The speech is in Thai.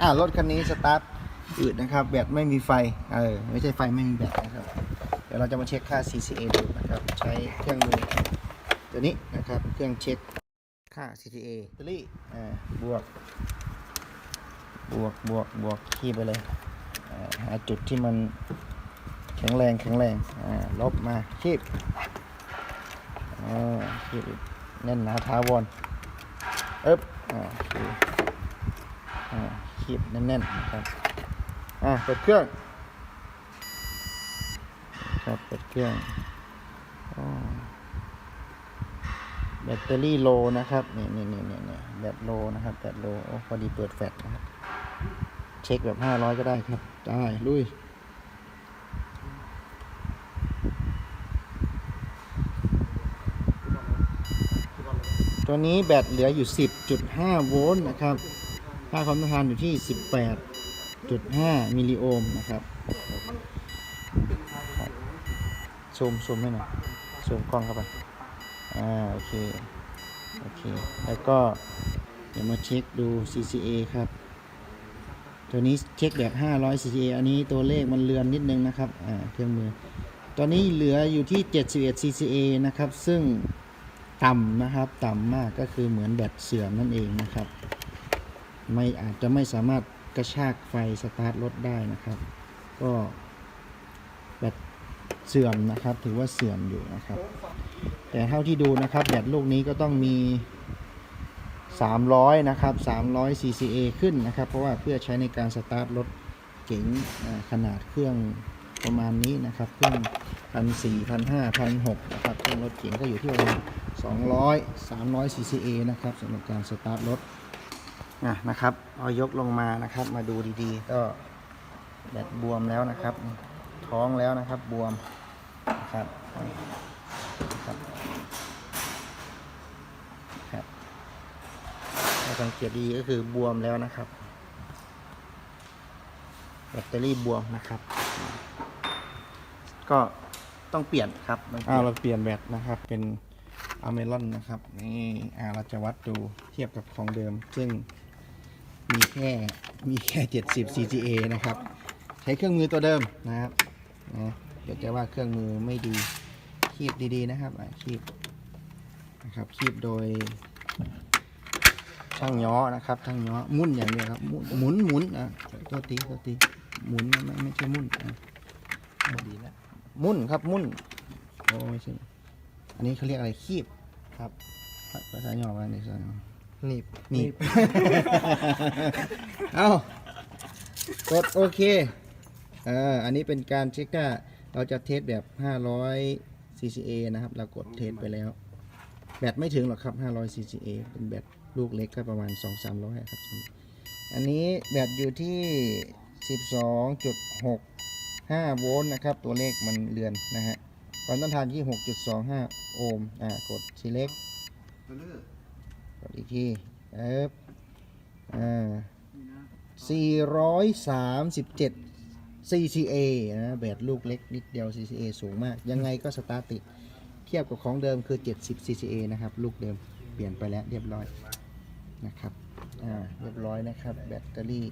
อ่ารถคันนี้สตาร์ทอืดนะครับ แบตไม่มีไฟ เออ ไม่ใช่ไฟไม่มีแบตนะครับ เดี๋ยวเราจะมาเช็คค่า CCA ดูนะครับ ใช้เครื่องมือตัวนี้นะครับ เครื่องเช็คค่า CCA แบตเตอรี่อ่า บวก บวก บวก บวกขี้ไปเลยหาจุดที่มันแข็งแรงแข็งแรง อ่า ลบมาคีบอ่าคีบแน่นหนาท้าวอนเอ๊บอ่า คีบแน่นๆนะครับอ่าเปิดเครื่องครับเปิดเครื่องอ๋อแบตเตอรี่โลนะครับนี่นี่นี่นี่นี่แบตโลนะครับแบตโลโอ้พอดีเปิดแฟลชนะครับเช็คแบบห้าร้อยก็ได้ครับได้ลุยตัวนี้แบตเหลืออยู่ 10.5 โวลต์นะครับ ค่าความต้านทานอยู่ที่ 18.5 มิลลิโอห์มนะครับ ซูมซูมให้หน่อย ซูมกล้องเข้าไป อ่า โอเค โอเค แล้วก็เดี๋ยวมาเช็คดู CCA ครับ ตัวนี้เช็คแบบ 500 CCA อันนี้ตัวเลขมันเลือนนิดนึงนะครับ อ่า เครื่องมือ ตอนนี้เหลืออยู่ที่ 71 CCA นะครับ ซึ่งต่ำนะครับ ต่ำมากก็คือเหมือนแบตเสื่อมนั่นเองนะครับ ไม่อาจจะไม่สามารถกระชากไฟสตาร์ทรถได้นะครับ ก็แบตเสื่อมนะครับ ถือว่าเสื่อมอยู่นะครับ แต่เท่าที่ดูนะครับแบตลูกนี้ก็ต้องมี 300 นะครับ 300 CCA ขึ้นนะครับ เพราะว่าเพื่อใช้ในการสตาร์ทรถเก๋งขนาดเครื่องประมาณนี้นะครับ เครื่องพันสี่พันห้าพันหกนะครับเครื่องรถเก๋งก็อยู่ที่ประมาณ200 300 CCA นะครับสำหรับการสตาร์ทรถ นะครับเอายกลงมานะครับ มาดูดีๆ ก็แบตบวมแล้วนะครับ ท้องแล้วนะครับบวมนะครับครับครับถ้าสังเกตดีก็คือบวมแล้วนะครับ แบตเตอรี่บวมนะครับ ก็ต้องเปลี่ยนครับต้องเปอ่าเราเปลี่ยนแบตนะครับ เป็นอเมรอนนะครับ นี่อ่าเราจะวัดดูเทียบกับของเดิม ซึ่ง มีแค่มีแค่ 70 CGA นะครับ ใช้เครื่องมือตัวเดิมนะครับนะเดี๋ยวจะว่าเครื่องมือไม่ดีคีบดีๆนะครับคีบนะครับคีบโดยช่างย้อนะครับช่างย้อมุ่นอย่างเดียวครับหมุนหมุนมุนะตัวตีตัวตีหมุนไม่ไม่ใช่มุ่นอะดีแล้วมุ่นครับมุ่นโอ้ไม่ใช่อันนี้เขาเรียกอะไรคีบครับภาษาย่อว่าในภาษาย่อ หนีบหนีบ เอากดโอเคเอ่าอันนี้เป็นการเช็คว่าเราจะเทสแบบ 500 CCA นะครับ เรากดเทสไปแล้ว แบตไม่ถึงหรอกครับ 500 CCA เป็นแบตลูกเล็กก็ประมาณ 2-300 ครับ อันนี้แบตอยู่ที่ 12.65 โวลต์นะครับ ตัวเลขมันเลือนนะฮะความต้านทานที่ 6.25 โอห์ม อ่า กด select ก ดอีกทีเอ๊บอ่า437 CCA นะแบตลูกเล็กนิดเดียว CCA สูงมาก ยังไงก็สตาร์ทติดเทียบกับของเดิมคือ 70 CCA นะครับ ลูกเดิมเปลี่ยนไปแล้วเรียบร้อยนะครับ อ่า เรียบร้อยนะครับ แบตเตอรี่